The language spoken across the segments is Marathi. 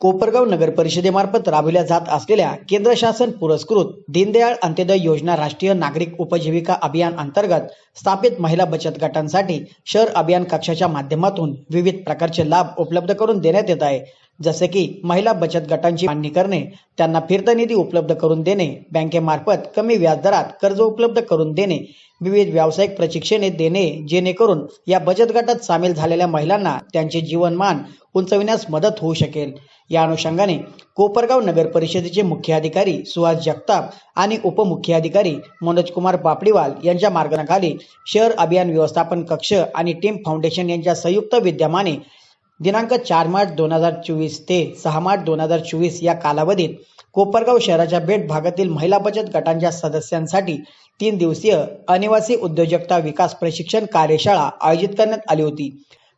कोपरगाव नगर परिषदेमार्फत राबविल्या जात असलेल्या केंद्र शासन पुरस्कृत दीनदयाळ अंत्योदय योजना राष्ट्रीय नागरिक उपजीविका अभियान अंतर्गत स्थापित महिला बचत गटांसाठी शहर अभियान कक्षाच्या माध्यमातून विविध प्रकारचे लाभ उपलब्ध करून देण्यात येत आहे. जसे की महिला बचत गटांची मांडणी करणे त्यांना फिरता निधी उपलब्ध करून देणे बँकेमार्फत कमी व्याजदरात कर्ज उपलब्ध करून देणे विविध व्यावसायिक प्रशिक्षणे देणे जेणेकरून या बचत गटात सामील झालेल्या महिलांना त्यांचे जीवनमान उंचविण्यास मदत होऊ शकेल. या अनुषंगाने कोपरगाव नगर परिषदेचे मुख्य अधिकारी सुहास जगताप आणि उपमुख्याधिकारी मनोज कुमार पापडीवाल यांच्या मार्गनाखाली शहर अभियान व्यवस्थापन कक्ष आणि टीम फाउंडेशन यांच्या संयुक्त विद्यमाने दिनांक चार मार्च दोन हजार चोवीस ते सहा मार्च दोन हजार चोवीस या कालावधीत कोपरगाव शहराच्या बेट भागातील महिला बचत गटांच्या सदस्यांसाठी तीन दिवसीय अनिवासी उद्योजकता विकास प्रशिक्षण कार्यशाळा आयोजित करण्यात आली होती.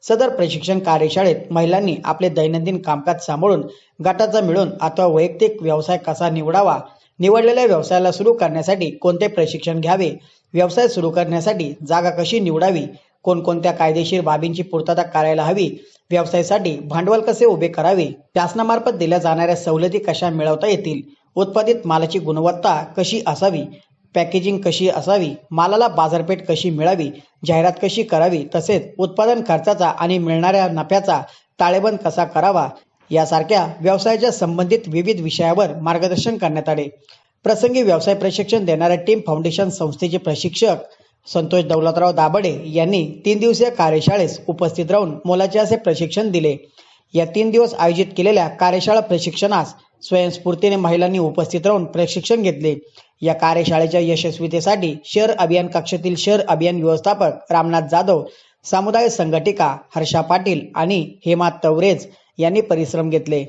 सदर प्रशिक्षण कार्यशाळेत महिलांनी आपले दैनंदिन कामकाज सांभाळून गटाचा मिळून अथवा वैयक्तिक व्यवसाय कसा निवडावा निवडलेल्या व्यवसायाला सुरू करण्यासाठी कोणते प्रशिक्षण घ्यावे व्यवसाय सुरू करण्यासाठी जागा कशी निवडावी कोणकोणत्या कायदेशीर बाबींची पूर्तता करायला हवी? व्यवसायासाठी भांडवल कसे उभे करावे? शासनामार्फत दिल्या जाणाऱ्या सवलती कशा मिळवता येतील? उत्पादित मालाची गुणवत्ता कशी असावी? पॅकेजिंग कशी असावी? मालाला बाजारपेठ कशी मिळावी? जाहिरात कशी करावी? तसेच उत्पादन खर्चाचा आणि मिळणाऱ्या नफ्याचा ताळेबंद कसा करावा? यासारख्या व्यवसायाच्या संबंधित विविध विषयावर मार्गदर्शन करण्यात आले. प्रसंगी व्यवसाय प्रशिक्षण देणाऱ्या टीम फाउंडेशन संस्थेचे प्रशिक्षक संतोष दौलतराव दाबडे यांनी तीन दिवसीय कार्यशाळेस उपस्थित राहून मोलाचे असे प्रशिक्षण दिले. या तीन दिवस आयोजित केलेल्या कार्यशाळा प्रशिक्षणास स्वयंस्फूर्तीने महिलांनी उपस्थित राहून प्रशिक्षण घेतले. या कार्यशाळेच्या यशस्वीतेसाठी शहर अभियान कक्षातील शहर अभियान व्यवस्थापक रामनाथ जाधव समुदाय संघटिका हर्षा पाटील आणि हेमा तवरेज यांनी परिश्रम घेतले.